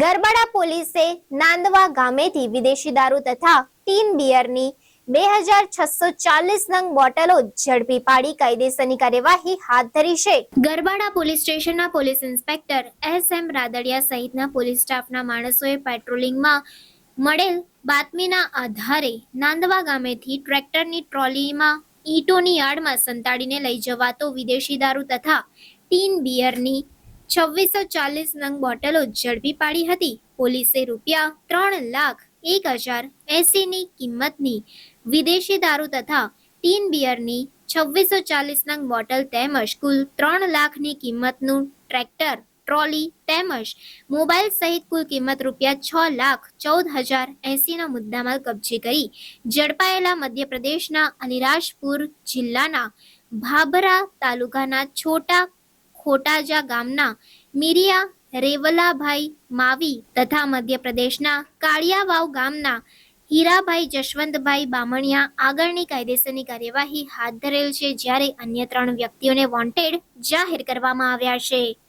ગરબાડા પોલીસે નાંદવા ગામેથી વિદેશી દારૂ તથા ટીન બિયરની બે હજાર છસો ચાલીસ નંગ બોટલો ઝડપી પાડી કાયદેસરની કાર્યવાહી હાથ ધરી છે. ગરબાડા પોલીસ સ્ટેશનના police inspector S M Radadiya સહિતના પોલીસ સ્ટાફના માણસોએ પેટ્રોલિંગમાં મળેલ બાતમીના આધારે નાંદવા ગામેથી ટ્રેક્ટરની ટ્રોલીમાં ઈંટોની યાર્ડમાં સંતાડીને લઈ જવાતો વિદેશી દારૂ તથા ટીન બિયરની છવ્વીસો ચાલીસ નંગ બોટલો ઝડપી પાડી હતી. પોલીસે રૂપિયા ત્રણ લાખ એક હજાર એસીની કિંમતની વિદેશી દારૂ તથા ટીન બિયરની છવ્વીસો ચાલીસ નંગ બોટલ તેમજ કુલ ત્રણ લાખની કિંમતનું ટ્રેક્ટર, ટ્રોલી તેમજ મોબાઈલ સહિત કુલ કિંમત રૂપિયા છ લાખ ચૌદ હજાર એસીના મુદ્દામાલ કબજે કરી ઝડપાયેલા મધ્યપ્રદેશના અલિરાજપુર જિલ્લાના ભાભરા તાલુકાના છોટા ખોટાજા ગામના મિરિયા, રેવલાભાઈ, માવી તથા મધ્યપ્રદેશના કાળિયાવાવ ગામના હીરાભાઈ જશવંતભાઈ બામણિયા આગળની કાયદેસરની કાર્યવાહી હાથ ધરેલ છે, જ્યારે અન્ય ત્રણ વ્યક્તિઓને વોન્ટેડ જાહેર કરવામાં આવ્યા છે.